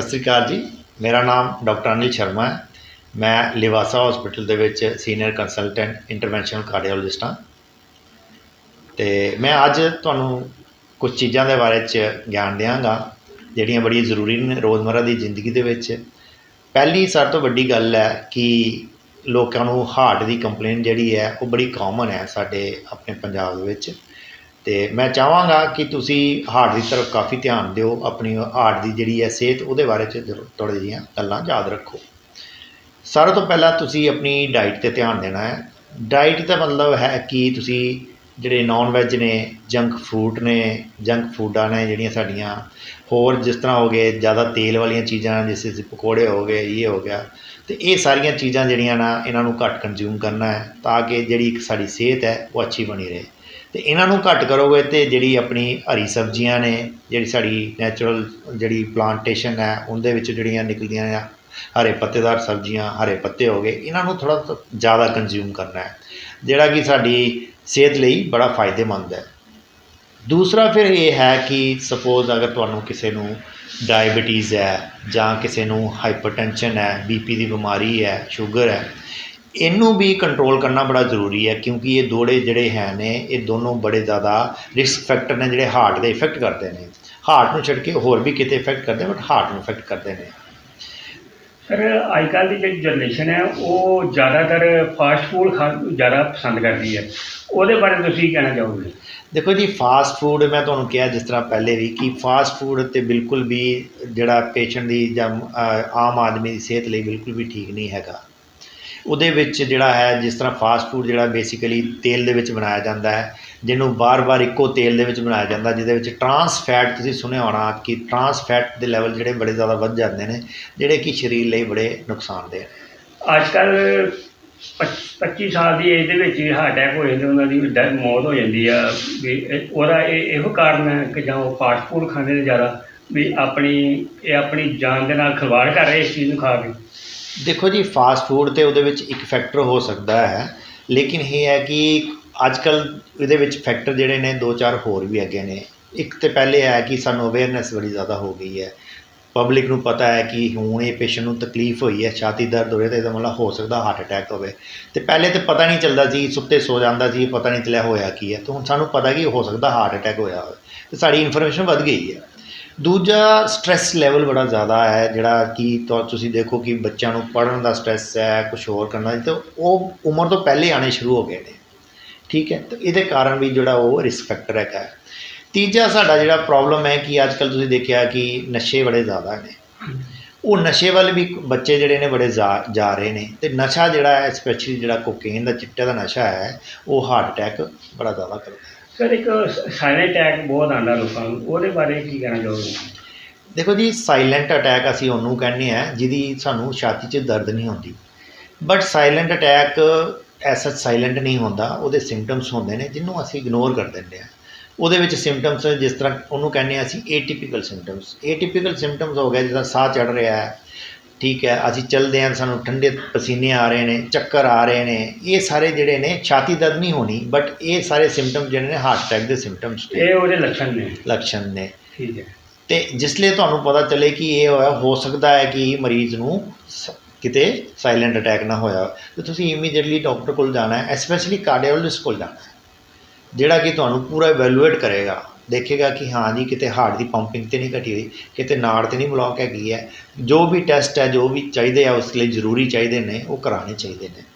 ਸਤਿ ਸ੍ਰੀ ਅਕਾਲ ਜੀ। ਮੇਰਾ ਨਾਮ ਡਾਕਟਰ ਅਨਿਲ ਸ਼ਰਮਾ ਹੈ। ਮੈਂ ਲਿਵਾਸਾ ਹਸਪੀਟਲ ਦੇ ਵਿੱਚ ਸੀਨੀਅਰ ਕੰਸਲਟੈਂਟ ਇੰਟਰਵੈਂਸ਼ਨਲ ਕਾਰਡੀਓਲੋਜਿਸਟ ਹਾਂ। ਤੇ ਮੈਂ ਅੱਜ ਤੁਹਾਨੂੰ ਕੁਝ ਚੀਜ਼ਾਂ ਦੇ ਬਾਰੇ ਚ ਗਿਆਨ ਦਿਆਂਗਾ, ਜਿਹੜੀਆਂ ਬੜੀਆਂ ਜ਼ਰੂਰੀ ਨੇ ਰੋਜ਼ਮਰਰਾ ਦੀ ਜ਼ਿੰਦਗੀ ਦੇ ਵਿੱਚ। ਪਹਿਲੀ ਸਭ ਤੋਂ ਵੱਡੀ ਗੱਲ ਹੈ ਕਿ ਲੋਕਾਂ ਨੂੰ ਹਾਰਟ ਦੀ ਕੰਪਲੇਂਟ ਜਿਹੜੀ ਹੈ, ਉਹ ਬੜੀ ਕਾਮਨ ਹੈ ਸਾਡੇ ਆਪਣੇ ਪੰਜਾਬ ਦੇ ਵਿੱਚ। ਅਤੇ ਮੈਂ ਚਾਹਾਂਗਾ ਕਿ ਤੁਸੀਂ ਹਾਰਟ ਦੀ ਤਰਫ ਕਾਫੀ ਧਿਆਨ ਦਿਓ, ਆਪਣੀ ਹਾਰਟ ਦੀ ਜਿਹੜੀ ਹੈ ਸਿਹਤ ਉਹਦੇ ਬਾਰੇ ਚ ਜ਼ਰੂਰ ਥੋੜ੍ਹੀਆਂ ਜਿਹੀਆਂ ਗੱਲਾਂ ਯਾਦ ਰੱਖੋ। ਸਾਰਿਆਂ ਤੋਂ ਪਹਿਲਾਂ ਤੁਸੀਂ ਆਪਣੀ ਡਾਈਟ ਤੇ ਧਿਆਨ ਦੇਣਾ ਹੈ। ਡਾਈਟ ਦਾ ਮਤਲਬ ਹੈ ਕਿ ਤੁਸੀਂ ਜਿਹੜੇ ਨਾਨ ਵੈੱਜ ਨੇ ਜੰਕ ਫੂਡ ਨੇ ਜੰਕ ਫੂਡਾਂ ਨੇ ਜਿਹੜੀਆਂ ਸਾਡੀਆਂ, ਹੋਰ ਜਿਸ ਤਰ੍ਹਾਂ ਹੋ ਗਏ, ਜ਼ਿਆਦਾ ਤੇਲ ਵਾਲੀਆਂ ਚੀਜ਼ਾਂ, ਜਿਸ ਜਿਸ ਪਕੌੜੇ ਹੋ ਗਏ, ਇਹ ਹੋ ਗਿਆ ਅਤੇ ਇਹ ਸਾਰੀਆਂ ਚੀਜ਼ਾਂ ਜਿਹੜੀਆਂ ਨਾ ਇਹਨਾਂ ਨੂੰ ਘੱਟ ਕੰਜ਼ਿਊਮ ਕਰਨਾ ਹੈ ਤਾਂ ਕਿ ਜਿਹੜੀ ਇੱਕ ਸਾਡੀ ਸਿਹਤ ਹੈ ਉਹ ਅੱਛੀ ਬਣੀ ਰਹੇ। ਅਤੇ ਇਹਨਾਂ ਨੂੰ ਘੱਟ ਕਰੋਗੇ ਤੇ ਜਿਹੜੀ ਆਪਣੀ ਹਰੀ ਸਬਜ਼ੀਆਂ ਨੇ, ਜਿਹੜੀ ਸਾਡੀ ਨੈਚੁਰਲ ਜਿਹੜੀ ਪਲਾਂਟੇਸ਼ਨ ਹੈ, ਉਹਦੇ ਵਿੱਚ ਜਿਹੜੀਆਂ ਨਿਕਲਦੀਆਂ ਨੇ, ਹਰੇ ਪੱਤੇਦਾਰ ਸਬਜ਼ੀਆਂ, ਹਰੇ ਪੱਤੇ ਹੋ ਗਏ, ਇਹਨਾਂ ਨੂੰ ਥੋੜ੍ਹਾ ਜ਼ਿਆਦਾ ਕੰਜ਼ਿਊਮ ਕਰਨਾ ਹੈ। ਜਿਹੜਾ ਕਿ ਸਾਡੀ ਸਿਹਤ ਲਈ ਬੜਾ ਫਾਇਦੇਮੰਦ ਹੈ। ਦੂਸਰਾ ਫਿਰ ਇਹ ਹੈ ਕਿ ਸਪੋਜ਼ ਅਗਰ ਤੁਹਾਨੂੰ ਕਿਸੇ ਨੂੰ ਡਾਇਬਟੀਜ਼ ਹੈ ਜਾਂ ਕਿਸੇ ਨੂੰ ਹਾਈਪਰਟੈਂਸ਼ਨ ਹੈ ਬੀ ਪੀ ਦੀ ਬਿਮਾਰੀ ਹੈ ਸ਼ੂਗਰ ਹੈ ਇਹਨੂੰ ਵੀ ਕੰਟਰੋਲ ਕਰਨਾ ਬੜਾ ਜ਼ਰੂਰੀ ਹੈ ਕਿਉਂਕਿ ਇਹ ਦੋੜੇ ਜਿਹੜੇ ਹੈ ਨੇ ਇਹ ਦੋਨੋਂ ਬੜੇ ਜ਼ਿਆਦਾ ਰਿਸਕ ਫੈਕਟਰ ਨੇ ਜਿਹੜੇ ਹਾਰਟ ਦੇ ਇਫੈਕਟ ਕਰਦੇ ਨੇ। ਹਾਰਟ ਨੂੰ ਛੱਡ ਕੇ ਹੋਰ ਵੀ ਕਿਤੇ ਇਫੈਕਟ ਕਰਦੇ ਬਟ ਹਾਰਟ ਨੂੰ ਇਫੈਕਟ ਕਰਦੇ ਨੇ। ਸਰ ਅੱਜ ਕੱਲ੍ਹ ਦੀ ਜਿਹੜੀ ਜਨਰੇਸ਼ਨ ਹੈ ਉਹ ਜ਼ਿਆਦਾਤਰ ਫਾਸਟ ਫੂਡ ਖਾ ਜ਼ਿਆਦਾ ਪਸੰਦ ਕਰਦੀ ਹੈ। ਉਹਦੇ ਬਾਰੇ ਤੁਸੀਂ ਕੀ ਕਹਿਣਾ ਚਾਹੋਗੇ? ਦੇਖੋ ਜੀ ਫਾਸਟ ਫੂਡ ਮੈਂ ਤੁਹਾਨੂੰ ਕਿਹਾ ਜਿਸ ਤਰ੍ਹਾਂ ਪਹਿਲੇ ਵੀ ਕਿ ਫਾਸਟ ਫੂਡ ਤੇ ਬਿਲਕੁਲ ਵੀ ਜਿਹੜਾ ਪੇਸ਼ੈਂਟ ਦੀ ਜਾਂ ਆਮ ਆਦਮੀ ਦੀ ਸਿਹਤ ਲਈ ਬਿਲਕੁਲ ਵੀ ਠੀਕ ਨਹੀਂ ਹੈਗਾ। ਉਹਦੇ ਵਿੱਚ ਜਿਹੜਾ ਹੈ, ਜਿਸ ਤਰ੍ਹਾਂ ਫਾਸਟ ਫੂਡ ਜਿਹੜਾ ਬੇਸਿਕਲੀ ਤੇਲ ਦੇ ਵਿੱਚ ਬਣਾਇਆ ਜਾਂਦਾ ਹੈ, ਜਿਹਨੂੰ ਵਾਰ ਵਾਰ ਇੱਕੋ ਤੇਲ ਦੇ ਵਿੱਚ ਬਣਾਇਆ ਜਾਂਦਾ, ਜਿਹਦੇ ਵਿੱਚ ਟਰਾਂਸ ਫੈਟ ਤੁਸੀਂ ਸੁਣਿਆ ਹੋਣਾ ਕਿ ਟਰਾਂਸ ਫੈਟ ਦੇ ਲੈਵਲ ਜਿਹੜੇ ਬੜੇ ਜ਼ਿਆਦਾ ਵੱਧ ਜਾਂਦੇ ਨੇ, ਜਿਹੜੇ ਕਿ ਸਰੀਰ ਲਈ ਬੜੇ ਨੁਕਸਾਨਦੇਹ ਅੱਜ ਕੱਲ੍ਹ 25 ਸਾਲ ਦੀ ਏਜ ਦੇ ਵਿੱਚ ਹੀ ਹਾਰਟ ਅਟੈਕ ਹੋ ਜਾਂਦੇ, ਉਹਨਾਂ ਦੀ ਡੈ- ਮੌਤ ਹੋ ਜਾਂਦੀ ਆ, ਵੀ ਇਹ- ਉਹਦਾ ਇਹ, ਇਹੋ ਕਾਰਨ ਹੈ ਕਿ ਜਾਂ ਉਹ ਫਾਸਟ ਫੂਡ ਖਾਂਦੇ ਨੇ ਜ਼ਿਆਦਾ, ਵੀ ਆਪਣੀ, ਇਹ ਆਪਣੀ ਜਾਨ ਦੇ ਨਾਲ ਖਿਲਵਾੜ ਕਰ ਰਹੇ ਇਸ ਚੀਜ਼ ਨੂੰ ਖਾ ਕੇ। ਦੇਖੋ ਜੀ ਫਾਸਟ ਫੂਡ ਤਾਂ ਉਹਦੇ ਵਿੱਚ ਇੱਕ ਫੈਕਟਰ ਹੋ ਸਕਦਾ ਹੈ, ਲੇਕਿਨ ਇਹ ਹੈ ਕਿ ਅੱਜ ਕੱਲ੍ਹ ਇਹਦੇ ਵਿੱਚ ਫੈਕਟਰ ਜਿਹੜੇ ਨੇ, ਦੋ ਚਾਰ ਹੋਰ ਵੀ ਹੈਗੇ ਨੇ। ਇੱਕ ਤਾਂ ਪਹਿਲੇ ਹੈ ਕਿ ਸਾਨੂੰ ਅਵੇਅਰਨੈਸ ਬੜੀ ਜ਼ਿਆਦਾ ਹੋ ਗਈ ਹੈ। ਪਬਲਿਕ ਨੂੰ ਪਤਾ ਹੈ ਕਿ ਹੁਣ ਇਹ ਪੇਸ਼ੈਂਟ ਨੂੰ ਤਕਲੀਫ ਹੋਈ ਹੈ, ਛਾਤੀ ਦਰਦ ਹੋ ਰਿਹਾ ਤੇ ਇਹਦਾ ਮਤਲਬ ਹੋ ਸਕਦਾ ਹਾਰਟ ਅਟੈਕ ਹੋਵੇ। ਤੇ ਪਹਿਲੇ ਤਾਂ ਪਤਾ ਨਹੀਂ ਚੱਲਦਾ ਸੀ, ਸੁੱਤੇ ਸੋ ਜਾਂਦਾ ਸੀ, ਪਤਾ ਨਹੀਂ ਚੱਲਿਆ ਹੋਇਆ ਕੀ ਹੈ। ਤੇ ਹੁਣ ਸਾਨੂੰ ਪਤਾ ਕਿ ਹੋ ਸਕਦਾ ਹਾਰਟ ਅਟੈਕ ਹੋਇਆ ਹੋਵੇ। ਤੇ ਸਾਡੀ ਇਨਫੋਰਮੇਸ਼ਨ ਵੱਧ ਗਈ ਹੈ। ਦੂਜਾ ਸਟ੍ਰੈਸ ਲੈਵਲ ਬੜਾ ਜ਼ਿਆਦਾ ਹੈ, ਜਿਹੜਾ ਕਿ ਤੁ- ਤੁਸੀਂ ਦੇਖੋ ਕਿ ਬੱਚਿਆਂ ਨੂੰ ਪੜ੍ਹਨ ਦਾ ਸਟ੍ਰੈਸ ਹੈ, ਕੁਛ ਹੋਰ ਕਰਨਾ, ਤਾਂ ਉਹ ਉਮਰ ਤੋਂ ਪਹਿਲੇ ਆਉਣੇ ਸ਼ੁਰੂ ਹੋ ਗਏ ਨੇ। ਠੀਕ ਹੈ, ਤਾਂ ਇਹਦੇ ਕਾਰਨ ਵੀ ਜਿਹੜਾ ਉਹ ਰਿਸਕ ਫੈਕਟਰ ਹੈਗਾ। ਹੈ। ਤੀਜਾ ਸਾਡਾ ਜਿਹੜਾ ਪ੍ਰੋਬਲਮ ਹੈ ਕਿ ਅੱਜ ਕੱਲ੍ਹ ਤੁਸੀਂ ਦੇਖਿਆ ਕਿ ਨਸ਼ੇ ਬੜੇ ਜ਼ਿਆਦਾ ਨੇ। ਉਹ ਨਸ਼ੇ ਵੱਲ ਵੀ ਬੱਚੇ ਜਿਹੜੇ ਨੇ ਬੜੇ ਜਾ ਜਾ ਰਹੇ ਨੇ, ਤੇ ਨਸ਼ਾ ਜਿਹੜਾ ਹੈ ਸਪੈਸ਼ਲੀ ਜਿਹੜਾ ਕੋਕੇਨ ਦਾ ਚਿੱਟੇ ਦਾ ਨਸ਼ਾ ਹੈ, ਉਹ ਹਾਰਟ ਅਟੈਕ ਬੜਾ ਜ਼ਿਆਦਾ ਕਰਦਾ ਹੈ। ਸਰ, ਇੱਕ ਸਾਇਲੈਂਟ ਅਟੈਕ ਬਹੁਤ ਆਉਂਦਾ ਲੋਕਾਂ ਨੂੰ। ਉਹਦੇ ਬਾਰੇ ਕੀ ਕਹਿਣਾ ਚਾਹੋਗੇ? ਦੇਖੋ ਜੀ ਸਾਇਲੈਂਟ ਅਟੈਕ ਅਸੀਂ ਉਹਨੂੰ ਕਹਿੰਦੇ ਆ ਜਿਹਦੀ ਸਾਨੂੰ ਛਾਤੀ 'ਚ ਦਰਦ ਨਹੀਂ ਹੁੰਦੀ। ਬਟ ਸਾਇਲੈਂਟ ਅਟੈਕ ਐਸਾ ਸਾਇਲੈਂਟ ਨਹੀਂ ਹੁੰਦਾ, ਉਹਦੇ ਸਿੰਪਟਮਸ ਹੁੰਦੇ ਨੇ, ਜਿਹਨੂੰ ਅਸੀਂ ਇਗਨੋਰ ਕਰ ਦਿੰਦੇ ਆ ਉਹਦੇ ਵਿੱਚ ਸਿੰਪਟਮਸ ਜਿਸ ਤਰ੍ਹਾਂ ਉਹਨੂੰ ਕਹਿੰਦੇ ਆ ਅਸੀਂ ਏਟਿਪੀਕਲ ਸਿੰਪਟਮਸ ਏਟਿਪੀਕਲ ਸਿੰਪਟਮਸ ਹੋ ਗਿਆ ਜਿੱਦਾਂ ਸਾਹ ਚੜ ਰਿਹਾ ਹੈ ਠੀਕ ਹੈ ਅਸੀਂ ਚੱਲਦੇ ਹਾਂ ਸਾਨੂੰ ਠੰਡੇ ਪਸੀਨੇ ਆ ਰਹੇ ਨੇ ਚੱਕਰ ਆ ਰਹੇ ਨੇ। ਇਹ ਸਾਰੇ ਜਿਹੜੇ ਨੇ ਛਾਤੀ ਦਰਦ ਨਹੀਂ ਹੋਣੀ ਬਟ ਇਹ ਸਾਰੇ ਸਿੰਪਟਮ ਜਿਹੜੇ ਨੇ ਹਾਰਟ ਅਟੈਕ ਦੇ ਸਿੰਪਟਮਸ ਨੇ। ਇਹ ਉਹਦੇ ਲੱਛਣ ਨੇ। ਲੱਛਣ ਨੇ। ਠੀਕ ਹੈ। ਤੇ ਜਿਸ ਲਈ ਤੁਹਾਨੂੰ ਪਤਾ ਚੱਲੇ ਕਿ ਇਹ ਹੋਇਆ ਹੋ ਸਕਦਾ ਹੈ ਕਿ ਮਰੀਜ਼ ਨੂੰ ਕਿਤੇ ਸਾਇਲੈਂਟ ਅਟੈਕ ਨਾ ਹੋਇਆ। ਤੇ ਤੁਸੀਂ ਇਮੀਡੀਏਟਲੀ ਡਾਕਟਰ ਕੋਲ ਜਾਣਾ ਹੈ ਐਸਪੈਸ਼ਲੀ ਕਾਰਡੀਓਲੋਜਿਸਟ ਕੋਲ ਜਾਣਾ ਜਿਹੜਾ ਕਿ ਤੁਹਾਨੂੰ ਪੂਰਾ ਇਵੈਲੂਏਟ ਕਰੇਗਾ। ਦੇਖੇਗਾ ਕਿ ਹਾਂ ਜੀ, ਕਿਤੇ ਹਾਰਟ ਦੀ ਪੰਪਿੰਗ ਤਾਂ ਨਹੀਂ ਘਟੀ ਹੋਈ, ਕਿਤੇ ਨਾੜ ਤੇ ਨਹੀਂ ਬਲੋਕ ਹੈਗੀ ਹੈ। ਜੋ ਵੀ ਟੈਸਟ ਹੈ, ਜੋ ਵੀ ਚਾਹੀਦੇ ਆ, ਉਸ ਲਈ ਜ਼ਰੂਰੀ ਚਾਹੀਦੇ ਨੇ, ਉਹ ਕਰਾਉਣੇ ਚਾਹੀਦੇ ਨੇ।